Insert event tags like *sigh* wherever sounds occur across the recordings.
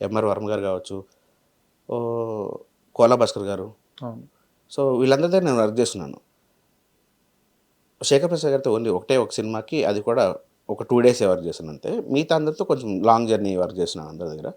MR Varma గారు కావచ్చు కోలా భాస్కర్ గారు. సో వీళ్ళందరి దగ్గర నేను వర్క్ చేస్తున్నాను. శేఖర్ ప్రసాద్ గారితో ఓన్లీ ఒకటే ఒక సినిమాకి అది కూడా ఒక టూ డేస్ వర్క్ చేశాను అంతే. మిగతా అందరితో కొంచెం లాంగ్ జర్నీ వర్క్ చేస్తున్నాను అందరి దగ్గర.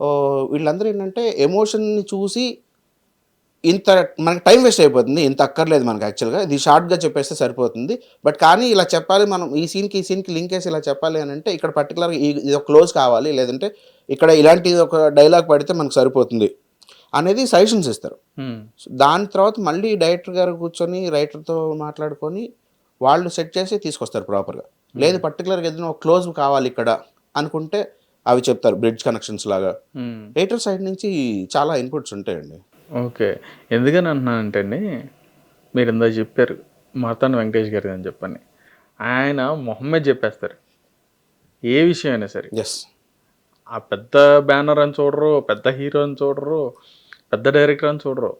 ఓ, వీళ్ళందరూ ఏంటంటే ఎమోషన్ని చూసి ఇంత మనకి టైం వేస్ట్ అయిపోతుంది ఇంత అక్కర్లేదు మనకి యాక్చువల్గా. ఇది షార్ట్గా చెప్పేస్తే సరిపోతుంది. బట్ కానీ ఇలా చెప్పాలి మనం ఈ సీన్కి ఈ సీన్కి లింక్ వేసి ఇలా చెప్పాలి అని అంటే ఇక్కడ పర్టికులర్గా ఇది ఒక క్లోజ్ కావాలి. లేదంటే ఇక్కడ ఇలాంటి ఒక డైలాగ్ పడితే మనకు సరిపోతుంది అనేది సజెషన్స్ ఇస్తారు. దాని తర్వాత మళ్ళీ డైరెక్టర్ గారు కూర్చొని రైటర్తో మాట్లాడుకొని వాళ్ళు సెట్ చేసి తీసుకొస్తారు ప్రాపర్గా. లేదు పర్టికులర్గా ఏదైనా ఒక క్లోజ్ కావాలి ఇక్కడ అనుకుంటే అవి చెప్తారు బ్రిడ్జ్ కనెక్షన్స్ లాగా. రైటర్ సైడ్ నుంచి చాలా ఇన్పుట్స్ ఉంటాయండి. ఓకే. ఎందుకని అంటున్నానంటే అండి మీరు ఇందా చెప్పారు మార్తాన్ వెంకటేష్ గారు అని చెప్పని. ఆయన మొహమ్మద్ చెప్పేస్తారు ఏ విషయం అయినా సరే. ఎస్ ఆ పెద్ద బ్యానర్ అని చూడరు పెద్ద హీరో అని చూడరు పెద్ద డైరెక్టర్ అని చూడరు.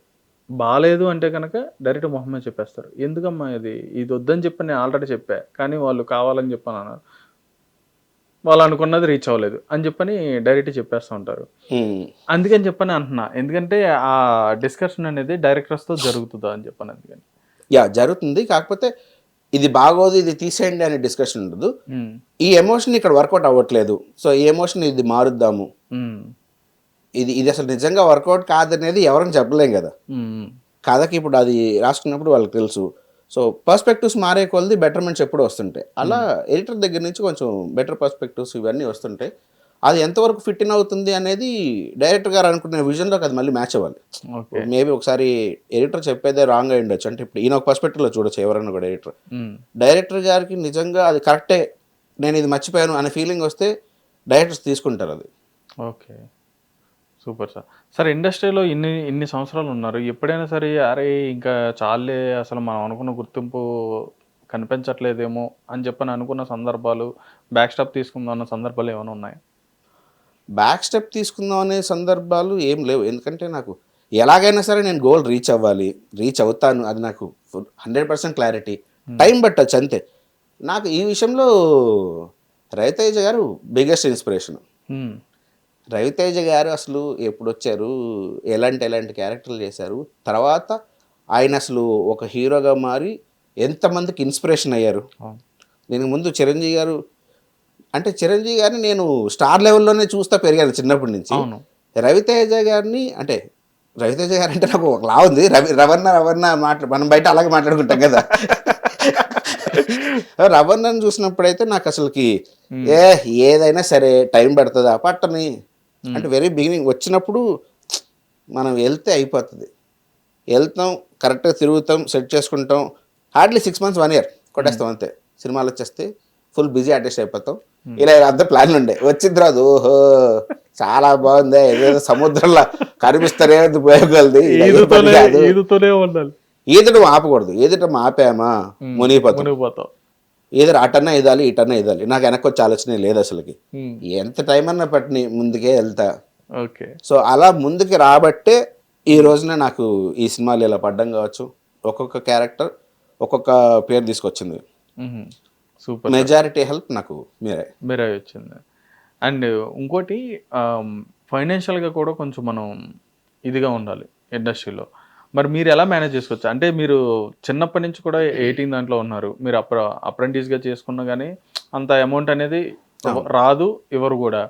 బాగాలేదు అంటే కనుక డైరెక్ట్ మొహమ్మద్ చెప్పేస్తారు. ఎందుకమ్మా ఇది? ఇది వద్దని చెప్పి నేను ఆల్రెడీ చెప్పా కానీ వాళ్ళు కావాలని చెప్పాను అన్నారు. వాళ్ళు అనుకున్నది రీచ్ అవ్వలేదు అని చెప్పని డైరెక్ట్ చెప్పేస్తూ ఉంటారు. అందుకని చెప్పని అంటున్నా. ఎందుకంటే ఆ డిస్కషన్ అనేది డైరెక్టర్స్తో జరుగుతుందా అని చెప్పాను అందుకని. యా జరుగుతుంది. కాకపోతే ఇది బాగోదు ఇది తీసేయండి అనే డిస్కషన్ ఉండదు. ఈ ఎమోషన్ ఇక్కడ వర్కౌట్ అవ్వట్లేదు. సో ఈ ఎమోషన్ ఇది మారుద్దాము. ఇది ఇది అసలు నిజంగా వర్కౌట్ కాదనేది ఎవరైనా చెప్పలేం కదా. కథకి ఇప్పుడు అది రాసుకున్నప్పుడు వాళ్ళకి తెలుసు. సో పర్స్పెక్టివ్స్ మారే కొలది బెటర్మెంట్స్ ఎప్పుడు వస్తుంటాయి. అలా ఎడిటర్ దగ్గర నుంచి కొంచెం బెటర్ పర్స్పెక్టివ్స్ ఇవన్నీ వస్తుంటాయి. అది ఎంతవరకు ఫిట్ ఇన్ అవుతుంది అనేది డైరెక్టర్ గారు అనుకునే విజన్లోకి అది మళ్ళీ మ్యాచ్ అవ్వాలి. ఓకే మేబీ ఒకసారి ఎడిటర్ చెప్పేదే రాంగ్ అయి ఉండొచ్చు. అంటే ఇప్పుడు ఈయన ఒక పర్స్పెక్టివ్లో చూడొచ్చు ఎవరైనా కూడా ఎడిటర్ డైరెక్టర్ గారికి నిజంగా అది కరెక్టే నేను ఇది మర్చిపోయాను అనే ఫీలింగ్ వస్తే డైరెక్టర్స్ తీసుకుంటారు అది. Okay super sir. సార్ ఇండస్ట్రీలో ఇన్ని ఇన్ని సంవత్సరాలు ఉన్నారు. ఎప్పుడైనా సరే అరే ఇంకా చాలే అసలు మనం అనుకున్న గుర్తింపు కనిపించట్లేదేమో అని చెప్పని అనుకున్న సందర్భాలు బ్యాక్ స్టాప్ తీసుకుందాం అన్న సందర్భాలు ఏమైనా ఉన్నాయి? బ్యాక్ స్టెప్ తీసుకుందాం అనే సందర్భాలు ఏం లేవు. ఎందుకంటే నాకు ఎలాగైనా సరే నేను గోల్ రీచ్ అవ్వాలి రీచ్ అవుతాను. అది నాకు హండ్రెడ్ పర్సెంట్ క్లారిటీ టైం పట్టచ్చు అంతే. నాకు ఈ విషయంలో రవితేజ గారు బిగ్గెస్ట్ ఇన్స్పిరేషన్ రవితేజ గారు అసలు ఎప్పుడు వచ్చారు ఎలాంటి ఎలాంటి క్యారెక్టర్లు చేశారు? తర్వాత ఆయన అసలు ఒక హీరోగా మారి ఎంతమందికి ఇన్స్పిరేషన్ అయ్యారు. దీనికి ముందు చిరంజీవి గారు అంటే చిరంజీవి గారిని నేను స్టార్ లెవెల్లోనే చూస్తా పెరిగాను చిన్నప్పటి నుంచి. రవితేజ గారిని అంటే రవితేజ గారు అంటే నాకు ఒక లా ఉంది. రవి రవణ రవణ మాట్లా మనం బయట అలాగే మాట్లాడుకుంటాం కదా. రవణని చూసినప్పుడైతే నాకు అసలుకి ఏ ఏదైనా సరే టైం పడుతుందా? పట్టని. అంటే వెరీ బిగినింగ్ వచ్చినప్పుడు మనం వెళ్తే అయిపోతుంది. వెళ్తాం కరెక్ట్గా తిరుగుతాం సెట్ చేసుకుంటాం. Hardly six months one year కొట్టేస్తాం అంతే. సినిమాలు వచ్చేస్తే ఫుల్ బిజీ ఆర్టిస్ట్ అయిపోతాం. ఇలా ఇలా అంతా ప్లాన్లు ఉండే. వచ్చిన తర్వాత ఓహో చాలా బాగుంది. ఏదేదో సముద్రంలో కనిపిస్తారే ఉండాలి. ఈదటం ఆపకూడదు. ఈదటం ఆపామా? మునిగిపోతాం. మునిగిపోతాం. ఏదో అటన్నా ఇదాలి ఇటన్నా ఇదాలి. నాకు వెనక్కి వచ్చే ఆలోచనే లేదు అసలుకి. ఎంత టైం అన్నా పట్టిని ముందుకే వెళ్తా. ఓకే. సో అలా ముందుకు రాబట్టే ఈ రోజున నాకు ఈ సినిమాలు ఇలా పడ్డం కావచ్చు. ఒక్కొక్క క్యారెక్టర్ ఒక్కొక్క పేరు తీసుకొచ్చింది. సూపర్. మెజారిటీ హెల్ప్ నాకు మీరే. మీరే వచ్చింది అండ్ ఇంకోటి ఫైనాన్షియల్గా కూడా కొంచెం మనం ఇదిగా ఉండాలి ఇండస్ట్రీలో. మరి మీరు ఎలా మేనేజ్ చేసుకోవచ్చు? అంటే మీరు చిన్నప్పటి నుంచి కూడా ఎయిటీన్ దాంట్లో ఉన్నారు. మీరు అప్ర అప్రెంటిస్గా చేసుకున్నా కానీ అంత అమౌంట్ అనేది రాదు ఇవ్వరు కూడా.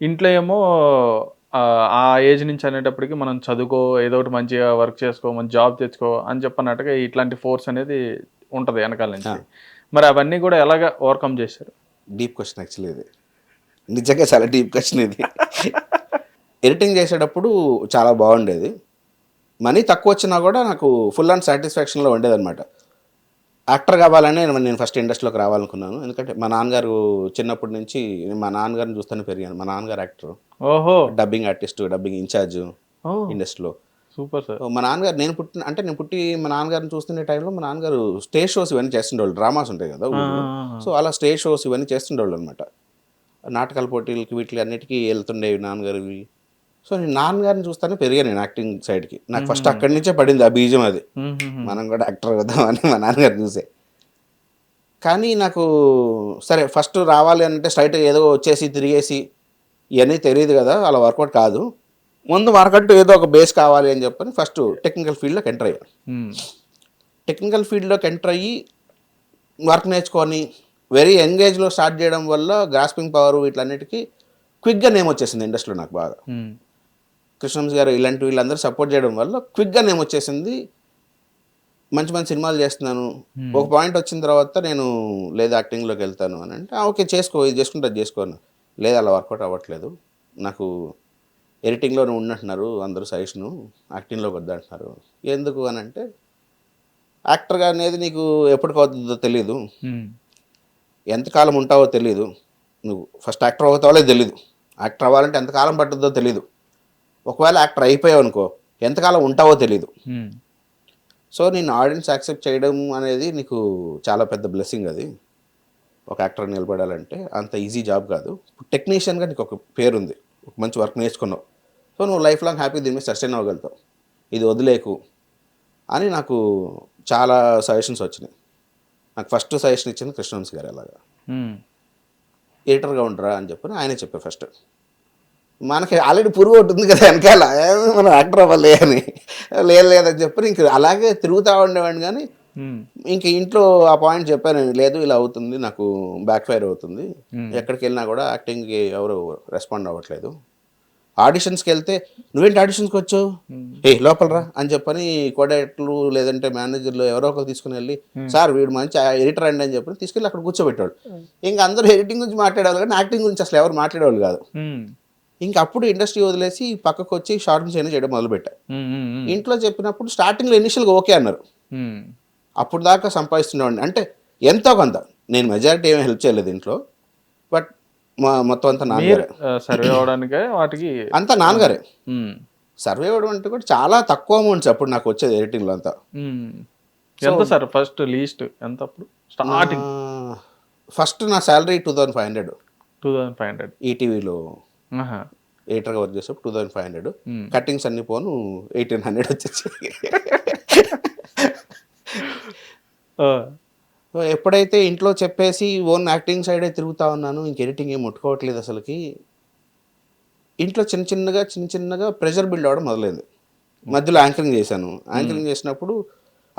ఇంట్లో ఏమో ఆ, ఏజ్ నుంచి అనేటప్పటికి మనం చదువుకో ఏదో ఒకటి మంచిగా వర్క్ చేసుకో మంచి జాబ్ తెచ్చుకో అని చెప్పన్నట్టుగా ఇట్లాంటి ఫోర్స్ అనేది ఉంటుంది వెనకాల నుంచి. మరి అవన్నీ కూడా ఎలాగ ఓవర్కమ్ చేశారు? డీప్ క్వశ్చన్ యాక్చువల్లీ ఇది. నిజంగా చాలా డీప్ క్వశ్చన్ ఇది. *laughs* ఎడిటింగ్ చేసేటప్పుడు చాలా బాగుండేది. మనీ తక్కువ వచ్చినా కూడా నాకు ఫుల్ అండ్ సాటిస్ఫాక్షన్లో ఉండేదన్నమాట. యాక్టర్ కావాలని నేను- నేను ఫస్ట్ ఇండస్ట్రీలోకి రావాలనుకున్నాను. ఎందుకంటే మా నాన్నగారు చిన్నప్పటి నుంచి మా నాన్నగారిని చూస్తూనే పెరిగాను. మా నాన్నగారు యాక్టర్. ఓహో. డబ్బింగ్ ఆర్టిస్ట్ డబ్బింగ్ ఇన్ఛార్జ్ ఇండస్ట్రీలో. Super sir. మా నాన్నగారు నేను పుట్టిన అంటే నేను పుట్టి మా నాన్నగారిని చూస్తున్న టైంలో మా నాన్నగారు స్టేజ్ షోస్ ఇవన్నీ చేస్తుండేవాళ్ళు. డ్రామాస్ ఉంటాయి కదా. సో అలా స్టేజ్ షోస్ ఇవన్నీ చేస్తుండేవాళ్ళు అనమాట నాటకాల పోటీలకి వీటికి అన్నిటికీ వెళ్తుండేవి నాన్నగారివి. సో నేను నాన్నగారిని చూస్తానే పెరిగాను నేను యాక్టింగ్ సైడ్కి. నాకు ఫస్ట్ అక్కడి నుంచే పడింది ఆ బీజం అది. మనం కూడా యాక్టర్ అవుదామని మా నాన్నగారు చూసే. కానీ నాకు సరే ఫస్ట్ రావాలి అంటే స్ట్రైట్ ఏదో వచ్చేసి తిరిగేసి ఇవన్నీ తెలియదు కదా అలా వర్కౌట్ కాదు. ముందు మనకంటూ ఏదో ఒక బేస్ కావాలి అని చెప్పని ఫస్ట్ టెక్నికల్ ఫీల్డ్లోకి ఎంటర్ అయ్యాను టెక్నికల్ ఫీల్డ్లోకి ఎంటర్ అయ్యి వర్క్ నేర్చుకొని వెరీ ఎంగేజ్లో స్టార్ట్ చేయడం వల్ల గ్రాస్పింగ్ పవర్ వీటన్నిటికీ క్విక్గా నేమ్ వచ్చేసింది ఇండస్ట్రీలో నాకు బాగా. ఉమ్, కృష్ణంస్ గారు ఇలాంటి వీళ్ళందరూ సపోర్ట్ చేయడం వల్ల క్విక్గా నేమ్ వచ్చేసింది. మంచి మంచి సినిమాలు చేస్తున్నాను. ఒక పాయింట్ వచ్చిన తర్వాత నేను లేదు యాక్టింగ్లోకి వెళ్తాను అని అంటే "ఆ, ఓకే చేసుకో ఇది చేసుకుంటే అది చేసుకోను లేదు అలా వర్కౌట్ అవ్వట్లేదు. నాకు ఎడిటింగ్లోనే ఉన్నట్టున్నారు అందరూ సజెషను యాక్టింగ్లోకి వద్దంటున్నారు ఎందుకు అని అంటే యాక్టర్గా అనేది నీకు ఎప్పటికి అవుతుందో తెలియదు ఎంతకాలం ఉంటావో తెలియదు నువ్వు ఫస్ట్ యాక్టర్ అవుతావో తెలియదు యాక్టర్ అవ్వాలంటే ఎంతకాలం పట్టుద్దో తెలియదు ఒకవేళ యాక్టర్ అయిపోయావు అనుకో ఎంతకాలం ఉంటావో తెలియదు ఉమ్, సో నేను ఆడియన్స్ యాక్సెప్ట్ చేయడం అనేది నీకు చాలా పెద్ద బ్లెస్సింగ్ అది. ఒక యాక్టర్ నిలబడాలంటే అంత ఈజీ జాబ్ కాదు. టెక్నీషియన్గా నీకు ఒక పేరు ఉంది ఒక మంచి వర్క్ నేర్చుకున్నావు. సో నువ్వు లైఫ్ లాంగ్ హ్యాపీ దీని మీద సస్టైన్ అవ్వగలుగుతావు. ఇది వదిలేకు అని నాకు చాలా సజెషన్స్ వచ్చినాయి. నాకు ఫస్ట్ సజెషన్ ఇచ్చింది కృష్ణవంశీ గారు అలాగా ఎడిటర్గా ఉండరా అని చెప్పని ఆయనే చెప్పారు ఫస్ట్. మనకి ఆల్రెడీ పురుగు ఒకటి ఉంది కదా వెనకాల. మనం యాక్టర్ అవ్వాలి అని. లేదు లేదని చెప్పి ఇంక అలాగే తిరుగుతూ ఉండేవాడిని కానీ ఇంక ఇంట్లో ఆ పాయింట్ చెప్పాను లేదు ఇలా అవుతుంది నాకు బ్యాక్ ఫైర్ అవుతుంది. ఎక్కడికి వెళ్ళినా కూడా యాక్టింగ్కి ఎవరు రెస్పాండ్ అవ్వట్లేదు. ఆడిషన్స్కి వెళ్తే నువ్వేంటి ఆడిషన్స్కి వచ్చావు? ఏ లోపలరా అని చెప్పని కోడేట్లు లేదంటే మేనేజర్లు ఎవరో ఒకరు తీసుకుని వెళ్ళి సార్ వీడు మంచి ఎడిటర్ అండి అని చెప్పి తీసుకెళ్ళి అక్కడ కూర్చోబెట్టాడు ఇంకా అందరూ ఎడిటింగ్ గురించి మాట్లాడేవాళ్ళు కానీ యాక్టింగ్ గురించి అసలు ఎవరు మాట్లాడేవాళ్ళు కాదు. ఇంకా అప్పుడు ఇండస్ట్రీ వదిలేసి పక్కకు వచ్చి షార్ట్ ఫిల్మ్స్ అయినా చేయడం మొదలుపెట్టా. ఇంట్లో చెప్పినప్పుడు స్టార్టింగ్లో ఇనిషియల్గా ఓకే అన్నారు. అప్పుడు దాకా సంపాదిస్తుండేవాడిని. అంటే ఎంతో కొంత. నేను మెజారిటీ ఏమీ హెల్ప్ చేయలేదు ఇంట్లో. బట్ మా మొత్తం అంతా నాన్నగారే. సర్వే అవడానికే వాటికి అంతా నాన్నగారే. సర్వే అవ్వడం అంటే కూడా చాలా తక్కువ అమౌంట్స్ అప్పుడు నాకు వచ్చేది ఎడిటింగ్లో అంతా. ఎంత సార్ ఫస్ట్ లీస్ట్? ఎంత అప్పుడు? స్టార్టింగ్. ఫస్ట్ నా salary two thousand five hundred. Two thousand five hundred. ఈటీవీలో ఎడిటర్గా వర్క్ చేసేప్పుడు two thousand five hundred cuttings అన్ని పోను ఎయిటీన్ హండ్రెడ్ వచ్చేసి ఎప్పుడైతే ఇంట్లో చెప్పేసి ఓన్ యాక్టింగ్ సైడే తిరుగుతా ఉన్నాను ఇంక ఎడిటింగ్ ఏం ముట్టుకోవట్లేదు అసలుకి. ఇంట్లో చిన్న చిన్నగా చిన్న చిన్నగా ప్రెషర్ బిల్డ్ అవ్వడం మొదలైంది. మధ్యలో యాంకరింగ్ చేశాను. యాంకరింగ్ చేసినప్పుడు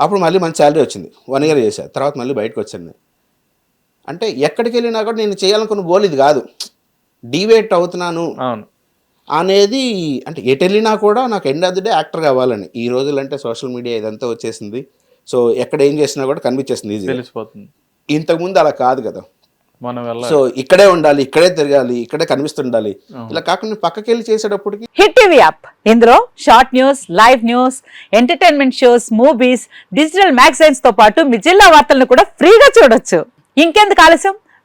అప్పుడు మళ్ళీ మంచి శాలరీ వచ్చింది. వన్ ఇయర్ చేశాను తర్వాత మళ్ళీ బయటకు వచ్చాను నేను. అంటే ఎక్కడికి వెళ్ళినా కూడా నేను చేయాలనుకున్న గోల్ ఇది కాదు. డివేట్ అవుతున్నాను అవును. అనేది అంటే ఎటు వెళ్ళినా కూడా నాకు end of the day actor కావాలని. ఈ రోజులు అంటే సోషల్ మీడియా ఇదంతా వచ్చేసింది. సో ఎక్కడ ఏం చేసినా కూడా కనిపించేస్తుంది ఈజీ తెలిసిపోతుంది. ఇంతకుముందు అలా కాదు కదా. మనం సో ఇక్కడే ఉండాలి ఇక్కడే తిరగాలి ఇక్కడే కనిపిస్తుండాలి. ఇలా కాకుండా పక్కకి వెళ్ళి చేసేటప్పటికి హిట్ టీవీ యాప్ ఇందులో short news live news entertainment shows movies digital మ్యాగజైన్స్తో పాటు మీ జిల్లా వార్తలను కూడా ఫ్రీగా చూడొచ్చు. ఇంకెందుకు ఆలస్యం?